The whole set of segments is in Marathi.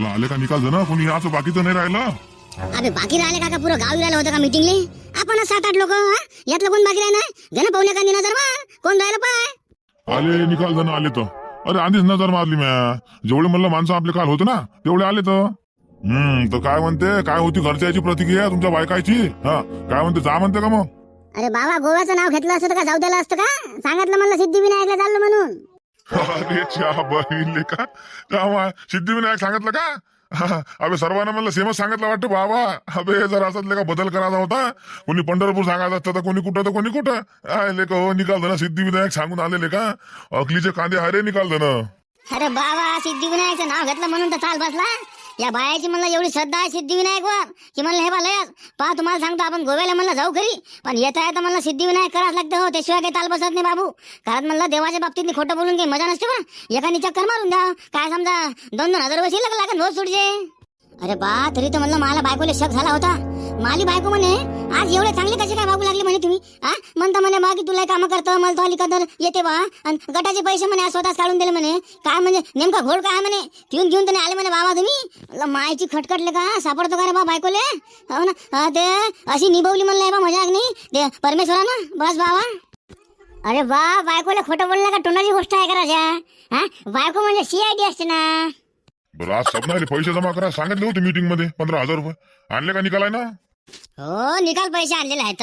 चला आले का निकाल ना कोणी याचं बाकीचं नाही राहिलं. अबे बाकी राहिले का का पुरं गाव राहिलं होतं का मिटिंगले आपण सात आठ लोक यातलं कोण बाकी राहिलं? घन पाहुण्या का नजर मा कोण राहिलं पाय? आले निकाल जण आले तर. अरे आधीच नजर मारली म्या. जेवढे म्हणलं माणसं आपले काल होते ना तेवढे आले तर. हम्म तर काय म्हणते? काय होती घरच्याची प्रतिक्रिया तुमच्या बायकाची? हा काय म्हणते जा म्हणते का मग? अरे बाबा गोव्याचं नाव घेतलं असतं का जाऊ द्याला असतं का? सांगितलं म्हणलं सिद्धिविनायकला चाललं अरे च्या का? का सिद्धिविनायक सांगितलं का? अबे सर्वांना म्हणलं सेमच सांगितलं वाटतं बाबा. अबे जर असं का बदल करायचा होता? कोणी पंढरपूर सांगायचं असतं तर कोणी कुठं तर कोणी कुठं? आले का हो निकाल ना सिद्धिविनायक सांगून आलेले का? अकलीचे कांदे हरे निकाल ना अरे बाबा सिद्धिविनायकचं नाव घेतलं म्हणून तर चाल बसला. या बायाची म्हणलं एवढी श्रद्धा आहे सिद्धिविनायकवर की म्हणलं हे बा लयच. पहा तुम्हाला सांगतो आपण गोव्याला म्हणलं जाऊ खरी पण येता येता म्हणलं सिद्धिविनायक करावं लागतं हो त्याशिवाय काही ताल बसत नाही बाबू. कारण म्हणलं देवाच्या बाबतीत खोटं बोलून काही मजा नसते बा एकाने चक्कर मारून द्या. काय समजा दोन दोन हजार रुपये शिल्लक लागेल रोज सुटचे अरे बा तरी तर म्हणलं मला बायकोले शक झाला होता. माली बायको म्हणे आज एवढे चांगले कसे काय भागू लागले म्हणे तुम्ही? हा म्हणता म्हणे बा की तुला काम करतं मला तो अलीका येते बा. आणि गटाचे पैसे म्हणे आज स्वतःच काढून दिले म्हणे. काय म्हणजे नेमका घोड काय म्हणे? घेऊन घेऊन तर आले म्हणे बाबा तुम्ही? मायची खटखटले का? सापडतो का रे बा बायकोले? हो ना? ते अशी निभवली म्हणलं हे बा मजाक नाही? ते परमेश्वरानं बस बाबा. अरे बा बायकोला खोटं बोलला का? टोनाची गोष्ट आहे का राजा? हा? बायको म्हणजे सीआयडी असते ना? बरं आज स्वप्नाले पैसे जमा करा. सांगितले होते मीटिंगमध्ये. पंधरा हजार रुपये. आणले का निकाल आहे ना? हो निकाल पैसे आणलेले आहेत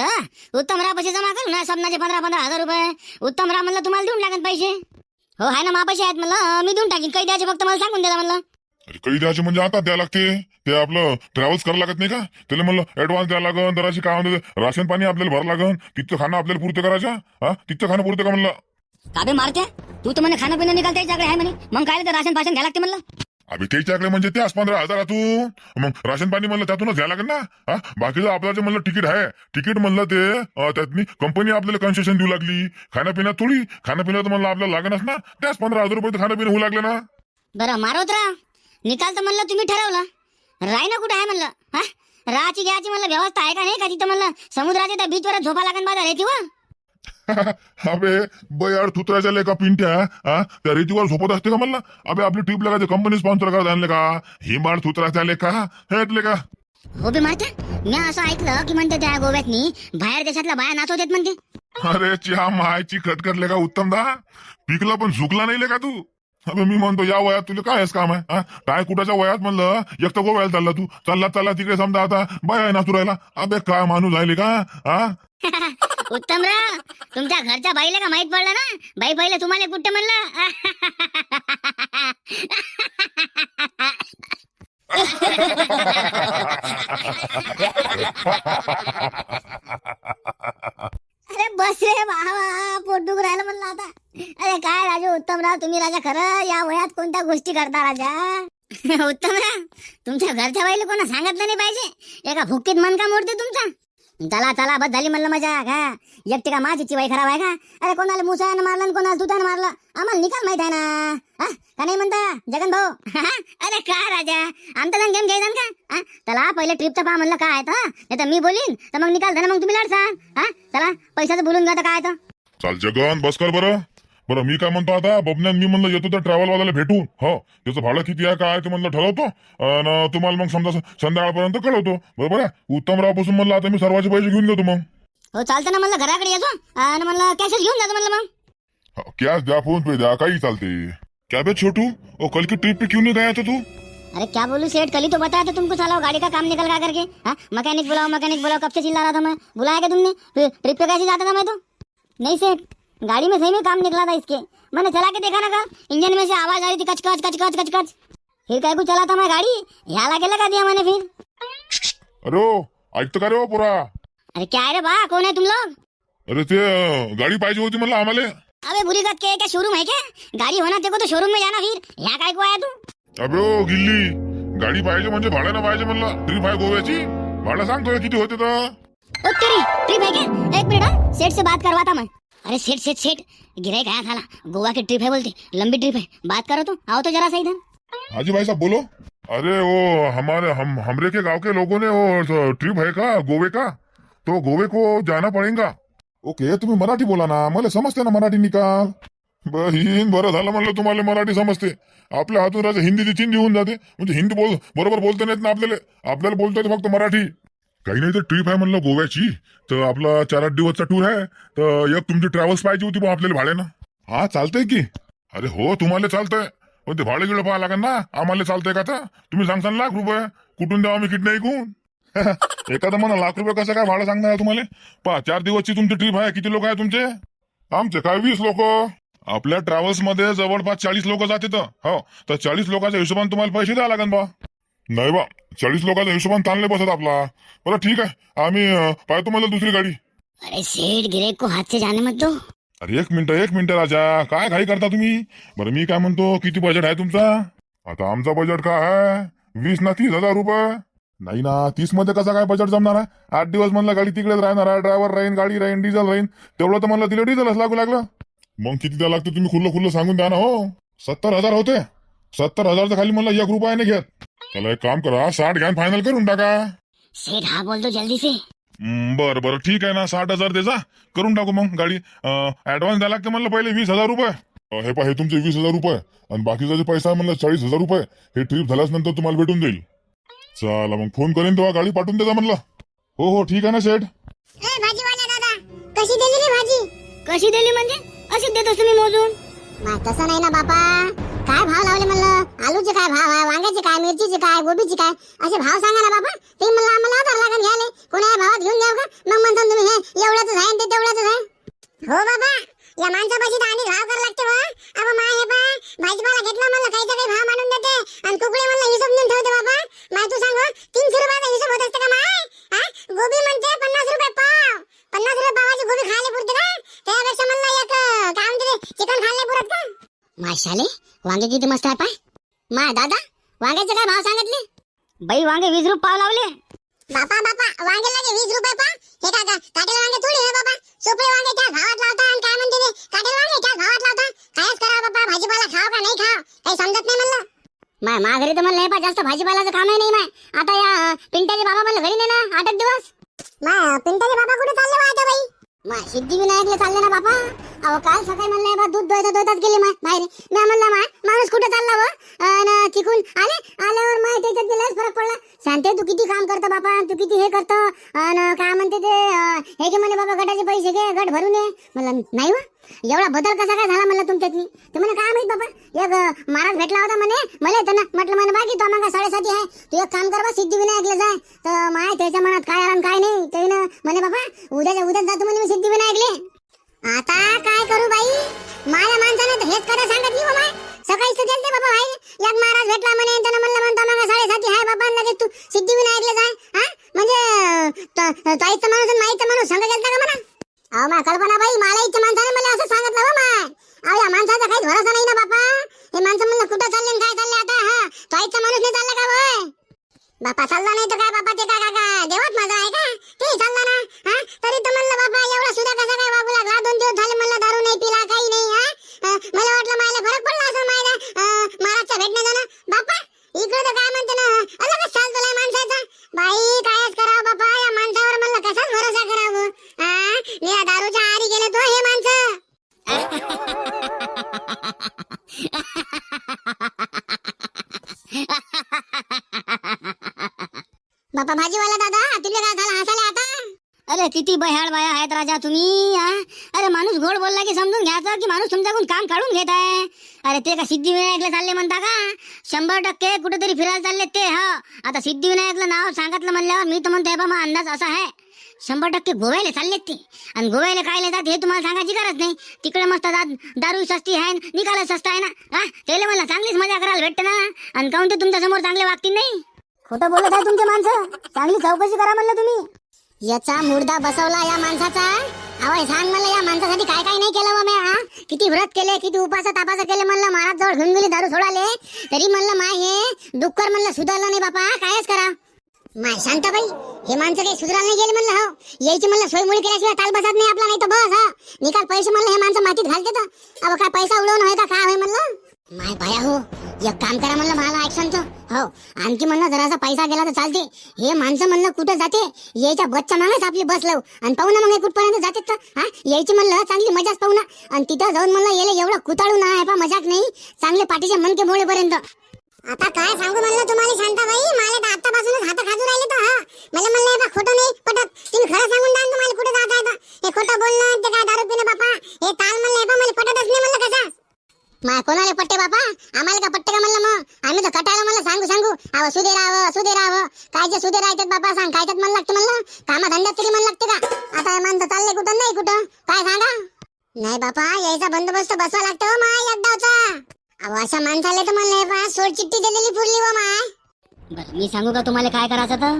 उत्तमराव पैसे जमा करू ना स्वप्नाचे पंधरा पंधरा हजार रुपये. उत्तमराव म्हणलं तुम्हाला देऊन लागेल पैसे. हो आहे ना मापाशी आहेत म्हणलं. मी देऊन टाकीन. काही द्यायचे फक्त मला सांगून द्या म्हणलं. अरे काही द्यायचे म्हणजे आता द्यावं लागते. ते आपलं ट्रॅव्हल्स करावं लागत नाही का? त्याला म्हणलं ऍडव्हान्स द्यावं लागन जराशी काय म्हणते राशन पाणी आपल्याला भरावं लागन. तिथचं खाणं आपल्याला पुरतं करायचं हा? तिथचं खाणं पुरतं का म्हणलं? काबे मारते? तू तर म्हणे खाणं पिणं निकाल त्याच्याकडे आहे म्हणे. मग काय राशन पाशन घ्या लागते म्हणलं. अभि त्याच्याकडे म्हणजे त्याच पंधरा हजारातून मग राशन पाणी म्हणलं त्यातूनच घ्यायला लागेल ना? हा? बाकीचं आपलं जे म्हणलं तिकीट आहे. तिकीट म्हणलं ते त्यातनी कंपनी आपल्याला कन्सेशन देऊ लागली. खाण्यापिण्यात थोडी. खाण्यापिण्यात म्हणलं आपल्याला लागणच ना. त्याच पंधरा हजार रुपये खाण्यापिणं होऊ लागले ना. बरं मारवतराव निकाल तर म्हणलं तुम्ही ठरवलं. राय ना कुठं आहे म्हणलं? हा? राहायची घ्यायची म्हणलं व्यवस्था आहे का नाही का तिथं म्हणलं? समुद्राच्या त्या बीचवर झोपा लागेल बाजार किंवा अबे बयाड थुत्राच्या लेका पिंट्या हा? त्या रेतीवर झोपत असते का म्हणलं? अबे आपली ट्रिप लागायचे कंपनी स्पॉन्सर करत आणले का? हिमाड थुत्राच्या लेका हे ऐकले का हो बे मारते मी असं ऐकलं की म्हणते त्या गोव्यातनी बाहेर देशातल्या बाया नाचवतात म्हणते. अरे च्या मायची खटखटले का उत्तम दा. पिकला पण झुकला नाही ले का तू. अबे मी म्हणतो या वयात तुला काय आहेस काम आहे हा? काय कुठाच्या वयात म्हणलं? एक तर गोव्याला चालला तू. चालला चालला तिकडे समजा आता. बाय नाचू राहिला अबे काय माणूस राहिले का हा? उत्तमराव तुमच्या घरच्या बाईला का माहीत पडलं ना? बाई पहिले तुम्हाला कुठं म्हणलं? अरे बस रे वा पोट दुख राहिलं म्हणलं आता. अरे काय राजू उत्तमराव तुम्ही राजा खरं या वयात कोणत्या गोष्टी करता राजा? उत्तमराव तुमच्या घरच्या बाईला कोणा सांगितलं नाही पाहिजे? एका भुकीत मन का मोडते तुमचा? चला चला बस झाली म्हणलं मजा का एकटी का माझी चिवाई खराब आहे का? अरे कोणाला मुसायानं मारलं कोणाला तुझ्यानं मारलं? आम्हाला निकाल माहीत आहे ना? हा? का नाही म्हणता? जगन भाऊ? अरे काय राजा? आमचा जाऊन गेम घ्यायचा का? चला पहिले ट्रिपचा पहा म्हणलं काय तर नाही तर मी बोलीन तर मग निकाल ना मग तुम्ही लढसान हा? चला पैशाचं बोलून घ्या तर काय तर. चाल जगन बस कर बरं. बरं मी काय म्हणतो आता बबन्यान मी म्हणलं येतो तर ट्रॅव्हल वाल्याला भेटू हो त्याचं भाडं किती आहे काय ते म्हणलं ठरवतो. आणि तुम्हाला मग समजा संध्याकाळपर्यंत कळवतो. बरोबर आहे? उत्तमराव पासून म्हणलं आता मी सर्वांचे पैसे घेऊन घेतो मग. हो चालतं ना म्हणलं घराकडे येतो आणि म्हणलं कॅशच घेऊन जातो म्हणलं मग. हाँ, कैश द्या फ़ोन पे द्या काही चालते. क्या बे छोटू? ओ कल की ट्रिप पे क्यों नहीं गया था तू? अरे क्या बोलूँ सेठ कल ही तो बताया था तुमको साला वो गाड़ी का काम निकल गया करके। हाँ मैकेनिक बुलाओ मैकेनिक बुलाओ कब से चिल्ला रहा था मैं? बुलाया क्या तुमने? फिर ट्रिप पे कैसे जाता था मैं तो? नहीं सेठ। गाड़ी में सही में काम निकला था इसके। मैंने चला के देखा ना कल इंजन में से आवाज़ आ रही थी कच कच कच कच कच कच। फिर कह को चला था मैं गाड़ी? यहाँ लाके लगा दिया मैंने फिर। अरे ओ ऐकतं का रे ओ पुरा। अरे क्या है रे बा कौन है तुम लोग? अरे ते अं, गाडी पाहिजे होती म्हणलं आम्हाला अबे बुरी बात क्या है क्या शोरूम है क्या? गाड़ी होना को तो शोरूम में जाना फिर। यहाँ काय को आया तू? अबे ओ गिल्ली गाडी पाहिजे म्हणजे भाड्यानं पाहिजे म्हणलं ट्रिप आहे गोव्याची भाडं सांगतोय किती होते तर ओ तेरी ट्रिप है क्या? एक मिनट हाँ, सेठ से बात करवाता मैं। अरे सेठ सेठ सेठ गिरे गया साला. गोवा की ट्रिप है बोलते. लंबी ट्रिप है बात करो तुम आओ तो जरा सा इधर हाजी भाई साहब बोलो. अरे वो हमारे हम हमरे के गांव के लोगों ने वो ट्रिप है का? गोवे का? तो गोवे को जाना पड़ेगा. ओके तुम्ही मराठी बोला ना. मला समजते ना मराठी निकाल. बहीण बरं झालं म्हणलं तुम्हाला मराठी समजते. आपल्या हातून राजा हिंदी चिंदी होऊन जाते. म्हणजे हिंदी बोल बरोबर बोलता नाहीत येत ना आपल्याला. आपल्याला बोलता फक्त मराठी. काही नाही तर ट्रिप आहे म्हणलं गोव्याची. तर आपला चार आठ दिवसचा टूर आहे. तर एक तुमची ट्रॅव्हल्स पाहिजे होती बा आपल्याला भाड्यानं. हा चालतंय की. अरे हो तुम्हाला चालतंय. पण ते भाडे गिळं पाहा लागेल ना. आम्हाला चालतंय का आता? तुम्ही सांगसान लाख रुपये. कुठून द्यावा मी किती ऐकून एखादा म्हणा लाख रुपये कसं काय भाडं सांगणार तुम्हाला? पहा चार दिवसची तुमची ट्रिप आहे. किती लोक आहे तुमचे? आमचे काय वीस लोक? आपल्या ट्रॅव्हल्समध्ये जवळपास चाळीस लोक जाते तर हो तर चाळीस लोकांच्या हिशोबाने तुम्हाला पैसे द्यावं लागेल बा नाही बा चाळीस लोकांच्या हिशोबाने ताणले बसत आपला. बरं ठीक आहे. आम्ही अं, पाहतो मला दुसरी गाडी. अरे सेठ गिरे को हाथ से जाने मत दो. अरे एक मिनिट एक मिनिट राजा. काय घाई करता तुम्ही? बरं मी काय म्हणतो किती बजेट आहे तुमचा? आता आमचा बजेट काय आहे? वीस ना तीस हजार रुपये. नाही ना तीसमध्ये कसा काय बजेट जमणार आहे? आठ दिवस म्हणलं गाडी तिकडेच राहणार आहे. ड्रायव्हर राहीन गाडी राहीन डिझेल राहीन. तेवढं तर म्हणलं तिला डिझेलच लागू लागलं. मग किती द्या लागतं? तुम्ही खुल्लं खुल्लं सांगून द्या ना हो. सत्तर हजार होते. सत्तर हजारचं खाली म्हणलं एक रुपया नाही घेत. त्याला एक काम करा साठ घ्या फायनल करून टाका. सेठ हाँ बोल दो जल्दी से बरं बरं ठीक आहे ना साठ हजार दे जा. करून टाकू मग गाडी. ऍडव्हान्स द्यायला लागते म्हणलं पहिले वीस हजार रुपये. अं, हे पहा हे तुमचे वीस हजार रुपये. आणि बाकीचा जे पैसा आहे म्हणलं चाळीस हजार रुपये. हे ट्रिप झाल्यास नंतर तुम्हाला भेटून जाईल. चला मग फोन करेन तेव्हा गाडी पाठवून देजा म्हणलं. हो हो ठीक आहे ना सेठ? भाजीवाला दादा कशी दिली रे भाजी? कशी दिली म्हणजे? अशी देतो तुम्ही मोजून. तसं नाही ना बापा. काय भाव लावले म्हणलं. आलूचे काय भाव आहे वांग्याचे काय मिरचीचे काय गोबीचे काय? असे भाव सांगा ना बाबा. ते म्हणलं आम्हाला आधार लागेल घ्यायला. कोणा भावात घेऊन द्याव का? मग म्हणतो तुम्ही हे एवढ्याच आहे ते तेवढ्याच आहे. हो बाबा या माणसापाशी तर आणि भाव करायला लागते हो. बा अबा मा हे पा भाजीपाला घेतला म्हणलं काही काही भाव मानून देते. आणि कुकडे म्हणलं हिशोब नेऊन ठेवते बाबा. माय तू सांग हो, तीनशे रुपयाचा हिशोब होत असते का माय? हा? गोबी म्हणते पन्नास रुपये पाव. पन्नास रुपये पावाची गोबी खायला पुरते का? त्यापेक्षा म्हणलं एक काय म्हणते चिकन खायला पुरत का? माशाले वांगे किती मस्त आहे पाय. मा दादा वांग्याचे काय भाव सांगितले? बाई वांगे वीस रुपये पाव लावले. बापा बापा वांगे लागे वीस रुपये पा हे का का- काटेल वांगे थोडी हे बाबा सोपे वांगे त्या भावात लावता आणि काय म्हणते ते? काटेल वांगे त्या भावात लावता. कायच करा बापा भाजीपाला खाव का नाही खाव? काही समजत नाही म्हणलं. माय मा घरी तर म्हणलं हे पा जास्त भाजीपालाचं कामही नाही माय. आता या अं, पिंट्याचे बाबा म्हणलं घरी नाही ना आठ दिवस मा पिंटाचे बाबा कुठे चालले आता बाई? मा सिद्धिविनायकला चालले ना बापा. अहो काल सकाळी म्हणलं बा दूध दोयता दोयताच गेले माय बाहेर. मी म्हणलं माय सिद्धिविनायकला जाय हा? म्हणजे ताईचा माणूस माणूस सांगा गेलता का म्हणा अहो मा कल्पना बाई मला इच्छा माणसाने मला असं सांगितलं हो माय अहो या माणसाचा काही भरोसा नाही ना बापा हे माणसं म्हणलं कुठं चालले आणि काय चालले आता हा ताईचा माणूस नाही चालला का वय बापा चालला नाही तर काय बापा ते काय का देवात माझा आहे का ते चालला ना हा तरी तर म्हणलं बापा एवढा सुद्धा कसा काय वागू लागला दोन दिवस झाले म्हणलं दारू नाही पिला काही नाही हा अं, मला वाटलं मायला फरक पडला असं मायला महाराजच्या भेटण्याचा ना बापा इकडे तर काय म्हणते ना अलगच चाल तुला माणसाचा बाई कायच करावं बापा या माणसावर म्हणलं कसाच भरोसा करावं हा निरा दारूच्या आरी गेले तो हे माणसं बापा भाजीवाला दादा तुला काय झालं हसायला आता अरे किती बह्याळ बाया आहेत राजा तुम्ही हा? अरे माणूस गोड बोलला की समजून घ्यायचं की माणूस तुमच्याकडून काम काढून घेत आहे? अरे ते का सिद्धिविनायकला चालले म्हणता का? शंभर टक्के कुठेतरी फिरायला चालले ते हा. आता सिद्धिविनायकला नाव सांगितलं म्हणल्यावर मी तर म्हणते बा अंदाज असा आहे. शंभर टक्के गोव्याला चाललेत ते. आणि गोव्याला काय जात हे तुम्हाला सांगायची गरज नाही. तिकडे मस्त जात दारू सस्ती आहे निकाला सस्ता आहे ना? हा त्याला मला चांगलीच मजा करायला भेटते ना? आणि काऊन ते तुमच्यासमोर चांगले वागतील नाही? खोटं बोलत आहे तुमचे माणसं. चांगली चौकशी करा म्हणलं तुम्ही. याचा मुर्दा बसवला या माणसाचा? अवय सांग मला या माणसासाठी काय काय नाही केलं बा हा? किती व्रत केले किती उपास तापास केले म्हणलं महाराज जवळ घेऊन गेली दारू सोडाले. तरी म्हणलं माय हे डुक्कर म्हणलं सुधारलं नाही बापा कायच करा. माय शांताबाई हे माणसं काही सुधारलं नाही गेले म्हणलं हो? यायची म्हणलं सोयमुळे केल्याशिवाय ताल बसत नाही आपला नाही तर बस हा? निकाल पैसे म्हणलं हे माणसं मातीत घालते तर. अब काय पैसा उडवून होय का काय होय म्हणलं? माय बाया हो एक काम करा म्हणलं मला ऍक्शनचं हो आणखी म्हणलं जरासा पैसा गेला तर चालते. हे माणसं म्हणलं कुठं जाते? यायच्या बसच्या मागेच आपली बस लावू. आणि पाहू ना मग कुठपर्यंत जाते तर हा? यायची म्हणलं चांगली मजाच पाहू ना. आणि तिथं जाऊन म्हणलं येले एवढं कुताळू ना आहे पा मजाक नाही. चांगले पाठीचे मनके मोळेपर्यंत आता काय सांगू म्हणलं तुम्हाला शांताबाई? मला तर आतापासूनच हात खाजू राहिले तर हा. मला म्हणलं हे बा खोटं नाही पटत. तुम्ही खरं सांगून द्या तुम्हाला कुठं जात आहे हे खोटं बोलणं ते काय दारू पिणं बापा? हे ताल म्हणलं हे बा मला पटतच नाही म्हणलं कसं माय कोणाला पट्टे बापा? आम्हाला का पट्टे का म्हणलं मग? आम्ही तर कटायला म्हणलं सांगू सांगू. अव सुधे राहावं सुधे राहावं काय जे सुधे राहतात बापा सांग. काय म्हणलं लागते म्हणलं? कामा धंद्यात तरी म्हणलं लागते का? आता हे चालले कुठं नाही कुठं? काय सांगा? नाही बापा यायचा बंदोबस्त बसवा लागतो हो माय एकदावचा अहो अशा माणसाला तर म्हणलं हे सोड चिठ्ठी दिलेली पुरली व हो माय बरं मी सांगू का तुम्हाला काय करायचं तर?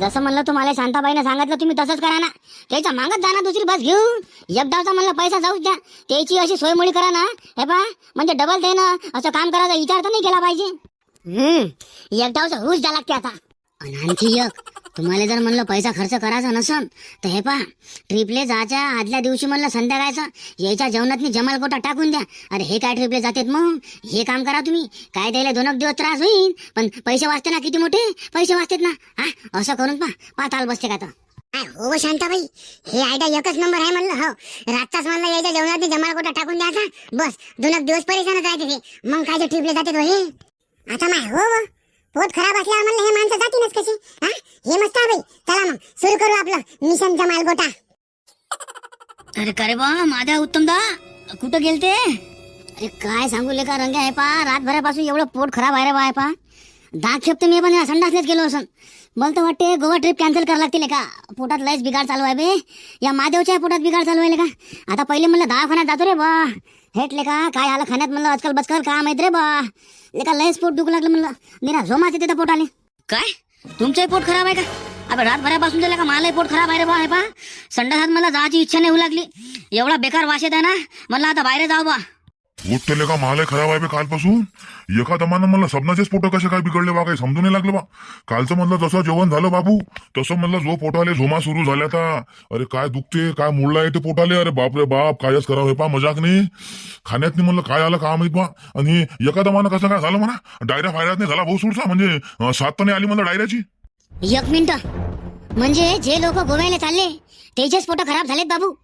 जसं म्हणलं तुम्हाला शांताबाईने सांगितलं तुम्ही तसंच करा ना. त्याच्या मागत जाणार दुसरी बस घेऊन. एकदावचा म्हणलं पैसा जाऊच द्या. त्याची अशी सोयमोळी करा ना. हे पा म्हणजे डबल दे ना असं काम करायचा विचार तर नाही केला पाहिजे. हम्म एकदावचा हुश द्या लागते आता. आणि आणखी एक. तुम्हाला जर म्हणलं पैसा खर्च करायचा नसन तर हे पहा ट्रिपले जायच्या आदल्या दिवशी म्हणलं संध्याकाळचं यायच्या जेवणातनी जमाल गोटा टाकून द्या. अरे हे काय ट्रिपले जातात मग? हे काम करा तुम्ही. काय द्यायला दोन दिवस त्रास होईल पण पैसे वाचते ना किती मोठे? पैसे वाचतात ना. हा असं करून पा पाताल बसते का तर काय हो शांताबाई. हे आयडिया एकच नंबर आहे म्हणलं हो. रातचाच म्हणलं यायच्या जेवणात जमाल कोटा टाकून द्यायचा. बस दोन एक दिवस परेशानच राहते ते. मग काय ट्रिपले जाते हो हे आता माय हो. हो. पोट खराब असल्यावर म्हणलं हे माणसं जातीनच कशी? हा? हे मस्त आहे बाई. चला मग. सुरू करू आपलं. मिशन जमाल गोटा. अरे करे बा माझ्या उत्तम दा. कुठं गेलते? अरे काय सांगू ले का रंग आहे पा. रातभरापासून एवढं पोट खराब आहे रे बा आहे पा. दहा खेप मी पण संडासलेच गेलो असं मला तर वाटते गोवा ट्रिप कॅन्सल करावं लागतील का पोटात लयच बिघाड चालू आहे बे. या महादेवच्या पोटात बिघाड चालू आहे का आता पहिले म्हणलं दवाखान्यात जातो रे बा. हेटले का काय आलं खाण्यात म्हणलं आजकाल बसकर का माहीत रे बा. लेका लयच पोट दुखू लागलं म्हणलं. निरा झोमाचे तिथं पोट आले काय? तुमचंही पोट खराब आहे का? अबे रातभरापासून झालं का मलाही पोट खराब आहे रे बा हे पा संडासात मला जायची इच्छा नाही होऊ लागली. एवढा बेकार वाशेत आहे ना. मला आता बाहेर जाऊ बा. उठते का महालय खराब आहे बे कालपासून. एका दमानं म्हणलं सबनाचेच पोट कसे काय बिघडले बा काही समजून नाही लागलं बा. कालचं म्हणलं जसं जेवण झालं बाबू तसं म्हणलं जो पोटाले झोमा सुरू झाल्या आता. अरे काय दुखते काय मुळला येते पोटाले अरे बापरे बाप कायच करावं हे पा मजाक नाही. खाण्यात नाही म्हणलं काय आलं का माहीत बा. आणि एका दमानं कसं काय झालं म्हणा डायऱ्या फायऱ्यात नाही झाला भाऊ सुरसा म्हणजे अं, सात तर नाही आली म्हणलं डायऱ्याची. एक मिनिट. म्हणजे जे लोक गोव्याला चालले त्याचेच पोट खराब झालेत बाबू.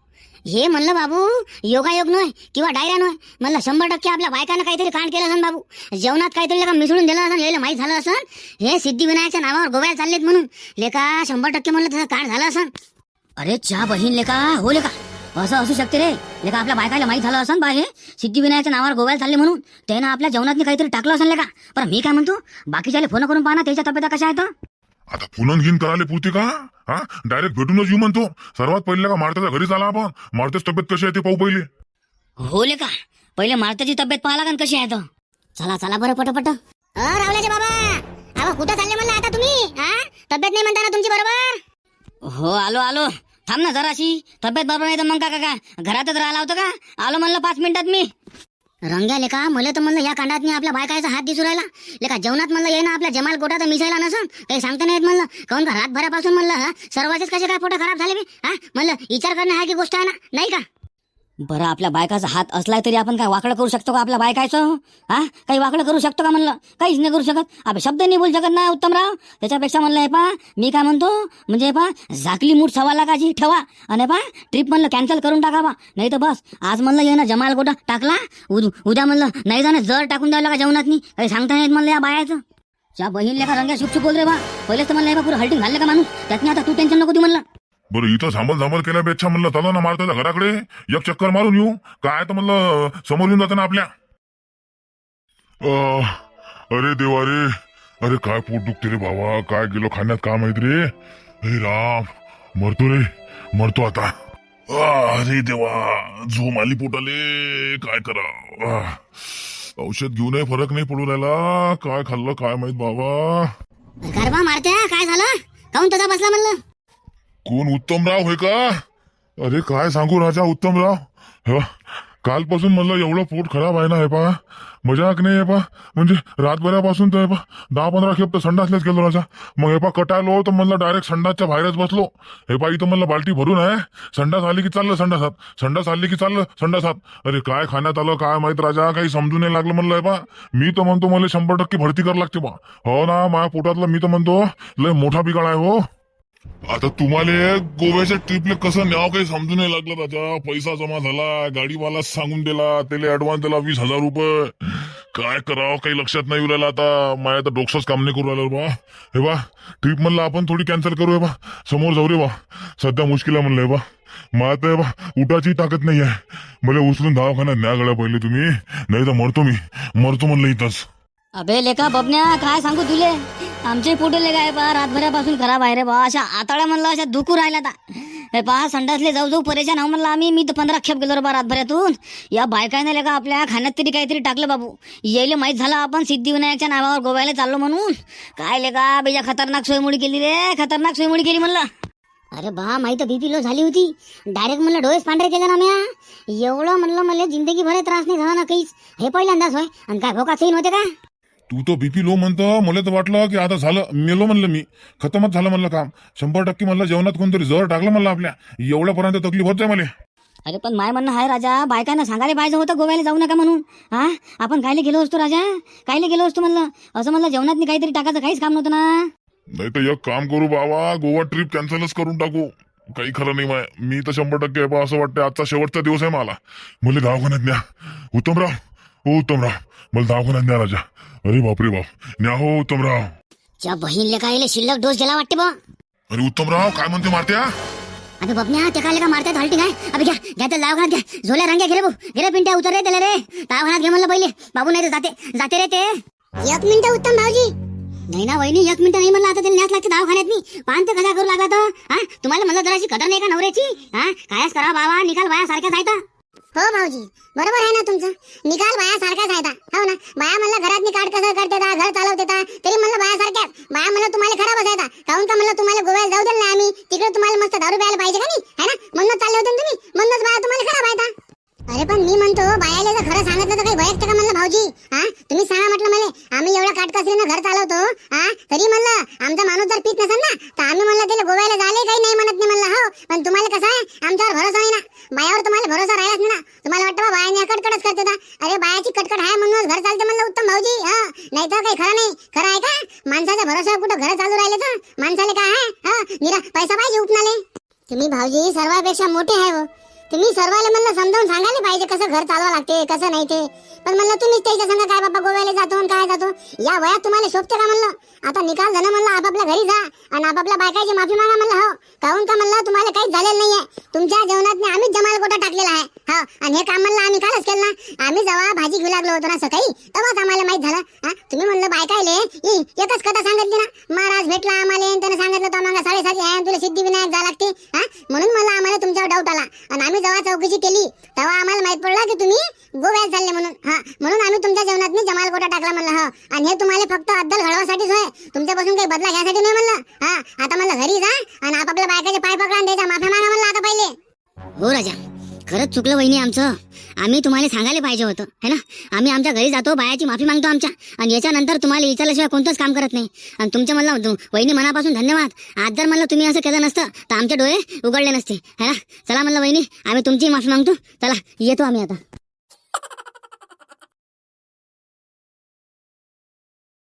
हे म्हणलं बाबू योगायोग नव्हे किंवा डायरा नव्हे म्हणलं शंभर टक्के आपल्या बायकानं काहीतरी कांड केलं असन बाबू. जेवणात काहीतरी लेका मिसळून दिलं असन यायला माहीत झालं असन. हे सिद्धिविनायकच्या नावावर गोव्याला चाललेत म्हणून. लेका शंभर टक्के म्हणलं तसं कांड झालं असन. अरे चा बहीण लेका हो लेका. असं असू शकते रे. लेका आपल्या बायकाला माहीत झालं असन बा हे. सिद्धिविनायकच्या नावावर गोव्याला चालले म्हणून. त्यानं आपल्या जेवणात काहीतरी टाकलं असेल लेका. पण मी काय म्हणतो? बाकीच्याले फोन करून पाहा ना त्याच्या तब्येत कशा आहेत? आता पुनन घेऊन करायला पुरते का? हा? डायरेक्ट भेटूनच येऊ म्हणतो. सर्वात पहिले का मारत्याच्या घरीच आला आपण. मारतेच तब्येत कशी आहे ते पाहू पहिले. हो ले का? पहिले मारताची तब्येत पाहा लागन कशी आहे तो चला चला बरं पटपट. रावल्याचे बाबा! अहो कुठं चालले म्हणलं आता तुम्ही? हा? तब्येत नाही म्हणता ना तुमची बरोबर? हो आलो आलो. थांब ना जराशी. तब्येत बरोबर नाही तर मग का का? घरातच राहिला होतं का? आलो म्हणलं पाच मिनिटात मी. रंग्या लेका. मला तर म्हणलं या कांडात मी आपल्या बायकाचा हात दिसू राहिला. लेका जेवणात म्हणलं ये ना आपल्या जमाल तर मिसायला नसन. काही सांगता नाही येत म्हणलं. काऊन का रातभरापासून म्हणलं हा? सर्वांचेच कसे काय पोटं खराब झाले बे? हा? म्हणलं विचार करणं हा की गोष्ट आहे ना? नाही का? बरं आपल्या बायकाचा हात असलाय तरी आपण काय वाकडं करू शकतो का आपल्या बायकाचं? हा? काही वाकडं करू शकतो का म्हणलं? काहीच नाही करू शकत. आपण शब्द नाही बोलू शकत ना उत्तमराव. त्याच्यापेक्षा म्हणलं हे पा मी काय म्हणतो? म्हणजे पा झाकली मूठ सव्वा लाखाची ठेवा. आणि पा ट्रिप म्हणलं कॅन्सल करून टाका बा नाही तर बस आज म्हणलं ये ना जमाल गोटा टाकला. उद- उद्या म्हणलं नाही जाणं जर टाकून द्यावं का जेवणात नाही काही सांगता नाहीत म्हणलं या बायाचं. च्या बहीण लेखा रंग्या शुपशुप बोल रे बा. पहिलेच तर म्हणलं हे बा पुरं हल्टिंग घालले का माणूस? त्यातनी आता तू टेन्शन नको देऊ म्हणलं. बरं इथं झांबल झांबल केल्यापेक्षा म्हणलं चला ना मारता घराकडे. एक चक्कर मारून येऊ. काय तर म्हणलं समोर येऊन जातं ना आपल्या. अं, अरे देवा रे. अरे काय पोट दुखते रे बाबा. काय गेलो खाण्यात का माहीत रे. हे राम. मरतो रे. मरतो आता. आ, अरे देवा. झोम आली पोटाले. काय करा? औषध घेऊनही फरक नाही पडू राहिला. काय खाल्लं काय माहीत बाबा. गरबा मारत्या? काय झालं? काऊन तसा बसला म्हणलं? कोण उत्तमराव होय का? अरे काय सांगू राजा उत्तमराव? कालपासून म्हणलं एवढं पोट खराब आहे ना हे पा मजाक नाही आहे पा म्हणजे रातभरापासून तर हे पा दहा पंधरा खेप तर संडासलेच गेलो राजा. मग हे पा कटायलो तर म्हणलं डायरेक्ट संडासच्या बाहेरच बसलो. हे पा इथं म्हणलं बाल्टी भरून आहे. संडास आली की चाललं संडासात. संडास आली की चाललं संडासात. अरे काय खाण्यात आलं काय माहीत राजा काही समजून नाही लागलं म्हणलं हे पा मी तर म्हणतो मला शंभर टक्के भरती करावं लागते बा हो ना माझ्या पोटातलं मी तर म्हणतो लय मोठा बिघाड आहे हो. आता तुम्हाला गोव्याच्या ट्रिपले कसं न्याव काही समजून नाही लागलं राजा. पैसा जमा झाला गाडीवाला सांगून दिला त्याला ऍडव्हान्स दिला वीस हजार रुपये. काय करावं काही लक्षात नाही राहिलं आता. माझ्या तर डोक्सच काम नाही करू राहिलं बा. हे बा ट्रिप म्हणलं आपण थोडी कॅन्सल करू हे बा. समोर जाऊ रे बा. सध्या मुश्किल आहे म्हणलं बा. मला तर बा उठाची ताकद नाही आहे मला उचलून दवाखान्यात न्या गळ्या पहिले तुम्ही. नाही तर मरतो मी. मरतो म्हणलं इथंच. अबे लेका बबन्या काय सांगू तुले? आमचे पोटे ले आहे पहा रातभरापासून खराब आहे रे बा. अशा आताळ्या म्हणलं अशा दुखू राहिला आता. हे पहा संडासले जाऊ जाऊ परेशान आहो म्हणलं आम्ही. मी तर पंधरा खेप गेलो रे बा रातभऱ्यातून या बायकाने लेका आपल्या खाण्यात तरी काहीतरी टाकलं बाबू. यायला माहीत झालं आपण सिद्धिविनायकच्या नावावर गोव्याला चाललो म्हणून. काय लेका बेजा खतरनाक सोयमुडी केली रे खतरनाक सोयमोडी केली म्हणलं. अरे बा माही तर बीपी लो झाली होती. डायरेक्ट म्हणलं डोळेच पांढरे केले ना म्या. एवढं म्हणलं मला जिंदगी भरे त्रास नाही झाला ना काहीच. हे पहिल्यांदाच होय. आणि काय भोका चैन होते का? तू तो बीपी लो म्हणतो मला तर वाटलं की आता झालं मेलो म्हणलं मी. खतमच झालं म्हणलं काम. शंभर टक्के म्हणलं जेवणात कोणतरी जर टाकलं म्हणलं आपल्या. एवढ्यापर्यंत तकलीफ होत मला. अरे पण माय म्हणणं आहे राजा बायकांना सांगायला पाहिजे होतं गोव्याला जाऊ नका म्हणून. हा? आपण कायले गेलो असतो राजा? कायले गेलो असतो म्हणलं? असं म्हणलं जेवणात काहीतरी टाकायचं काहीच काम नव्हतं ना? नाही तर एक काम करू बाबा गोवा ट्रिप कॅन्सलच करून टाकू. काही खरं नाही माय. मी तर शंभर टक्के असं वाटतं आजचा शेवटचा दिवस आहे मला. मला दवाखान्यात न्या. उत्तमराव हो उत्तमराव मला दवाखान्यात न्या राजा. अरे बापरे बाप. न्या हो उत्तमराव. त्या बहीणले कायले शिल्लक डोस गेला वाटते बा? अरे उत्तमराव काय म्हणते मारत्या? अबे ते काय का मारतात हलटी काय? अबे घ्या घ्या तर दवाखान्यात घ्या. झोल्या रांग्या गेले भाऊ. गेले पिंट्या उतर रे त्याला रे. दवाखान्यात घे म्हणलं पहिले. बाबू नाही जाते जाते रे ते. एक मिनिट उत्तम भाऊजी नाही ना वहिनी एक मिनिट नाही म्हणलं. आता त्याला न्यास लागते दवाखान्यात मी. पान तर कसा करू लागला तर हा? तुम्हाला म्हणलं जराशी कदर नाही का नवऱ्याची? हा? कायच करा बाबा निकाल बाया सारख्याच आहे तर. हो भाऊजी. बरोबर आहे ना तुमचं? निकाल बाया सारखाच आहे हो ना? बाया म्हणलं घरात काढ कसं करते घर चालवते तरी म्हणलं बाया सारख्याच बाया म्हणलं तुम्हाला खराब आहे काऊन काहून का म्हणलं तुम्हाला गोव्याला जाऊ दिलं नाही आम्ही तिकडे तुम्हाला मस्त दारू प्यायला पाहिजे का नाही है ना म्हणून चालले होते ना तुम्ही म्हणूनच बाया तुम्हाला खराब आहे ता. अरे पण मी म्हणतो बायाला जर खरं सांगितलं तर काही भयकतं का म्हणलं भाऊजी हा तुम्ही सांगा म्हटलं मला आम्ही एवढ्या काटकसरीनं घर चालवतो हा तरी म्हणलं आमचा माणूस जर पीत नसेल ना तर आम्ही म्हणलं त्याला गोव्याला झाले काही नाही म्हणत नाही म्हणलं हो पण तुम्हाला कसं आहे आमच्यावर भरोसा नाही ना बायावर तुम्हाला भरोसा राहिलाच नाही ना तुम्हाला वाटतं बा बायाने कटकटच करते का अरे बायाची कटकट आहे म्हणूनच घर चालते म्हणलं उत्तम भाऊजी हा नाही तर काही खरं नाही खरं आहे का माणसाच्या भरोसा कुठं घर चालू राहिले तर माणसाला काय आहे हा निरा पैसा पाहिजे उपनाले तुम्ही भाऊजी सर्वांपेक्षा मोठे आहे हो तुम्ही सर्वाला म्हणलं समजावून सांगायला पाहिजे कसं घर चालवा लागते कसं नाही ते. पण म्हणलं तुम्ही त्याच्या संग काय बाबा गोव्याला जातो आणि काय जातो? या वयात तुम्हाला शोभते का म्हणलं? आता निकाल झाला म्हणलं आपापल्या घरी जा आणि आपापल्या बायकाची माफी मागा म्हणलं हो. काहून का म्हणलं तुम्हाला काहीच झालेलं नाहीये. तुमच्या जेवणात आम्हीच जमाल गोटा टाकलेला आहे हा. आणि हे काम म्हणलं आम्ही कालच केलं ना. आम्ही जेव्हा भाजी घेऊ लागलो होतो ना सकाळी तेव्हाच आम्हाला माहीत झालं हा. तुम्ही म्हणलं बायकायले एकच कथा सांगितली ना. महाराज भेटला आम्हाला आणि त्यानं सांगितलं तो आम्हाला साडेसाती आहे आणि तुला सिद्धिविनायक जा लागते हा. म्हणून मला आम्हाला तुमच्यावर डाऊट आला. आणि आम्ही जेव्हा चौकशी केली तेव्हा आम्हाला माहीत पडलं की तुम्ही गोव्यात चालले म्हणून. हा म्हणून आम्ही तुमच्या जेवणात जमाल कोटा टाकला म्हणलं हा. आणि हे तुम्हाला फक्त अद्दल घडवासाठीच होय. तुमच्यापासून काही बदला घ्यासाठी नाही म्हणलं. हा आता म्हणलं घरी जा आणि आपापल्या बायकाचे पाय पकडा आणि त्याच्या माफी मागा म्हणलं आता पहिले. हो राजा. खरंच चुकलं वहिनी आमचं. आम्ही तुम्हाला सांगायला पाहिजे होतं है ना? आम्ही आमच्या घरी जातो बायाची माफी मागतो आमच्या. आणि याच्यानंतर तुम्हाला विचारल्याशिवाय कोणतंच काम करत नाही. आणि तुमच्या म्हणलं वहिनी मनापासून धन्यवाद. आज जर म्हणलं तुम्ही असं केलं नसतं तर आमचे डोळे उघडले नसते है ना? चला म्हणलं वहिनी आम्ही तुमची माफी मागतो. चला येतो आम्ही आता.